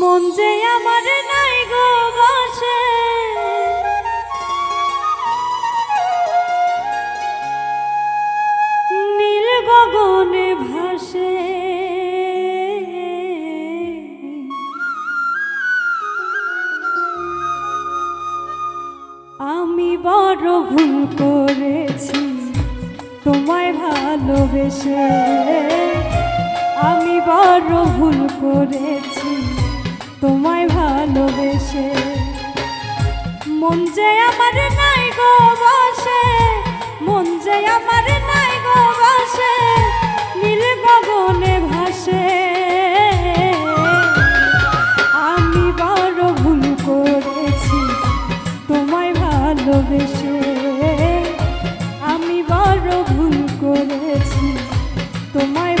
মন যে আমার নাই গো বাসে। নীল গগনে ভাসে। আমি বড় ভুল করেছি, তোমায় ভালোবেসে। আমি বড় ভুল করেছি। তোমায় ভালোবেসে। মন যে আমার নাই গো বসে, মন যে আমার নাই গো বসে, নীল গগনে ভাসে। আমি বড় ভুল করেছি, তোমায় ভালোবেসে। আমি বড় ভুল করেছি, তোমায়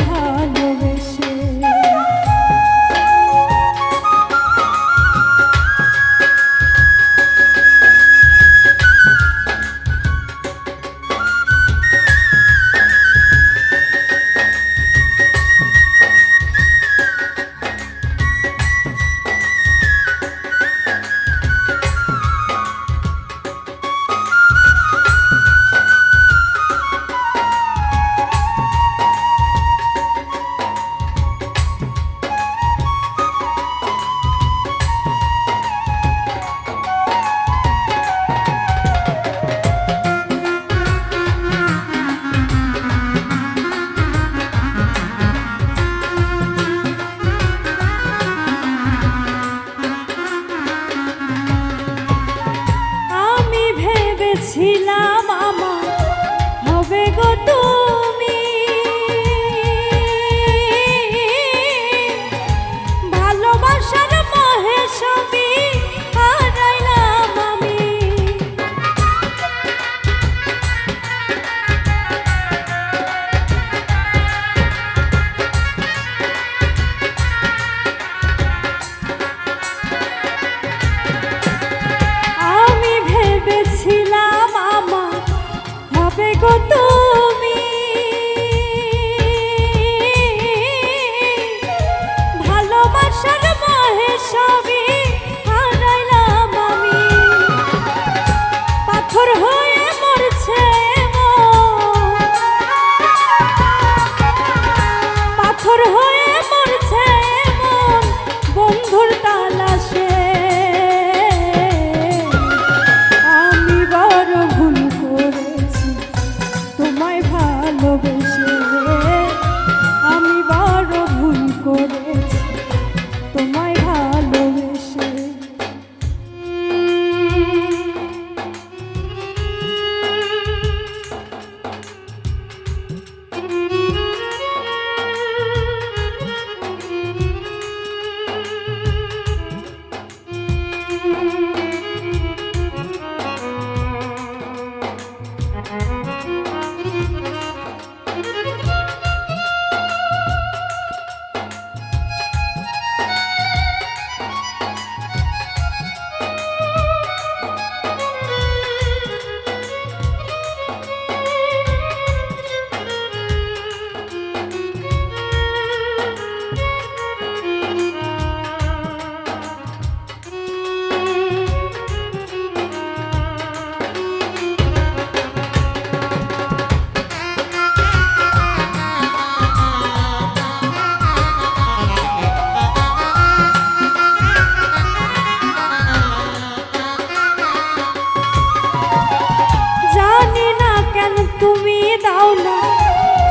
না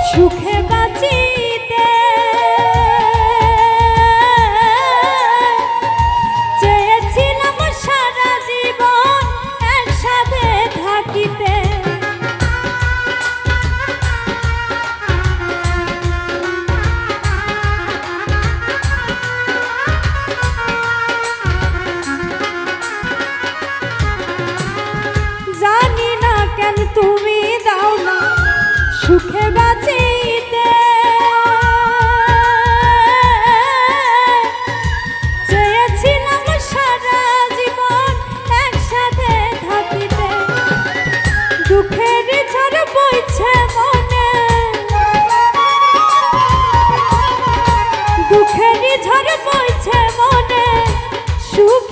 সুখে দুঃখের ঝড় বইছে মনে শুভ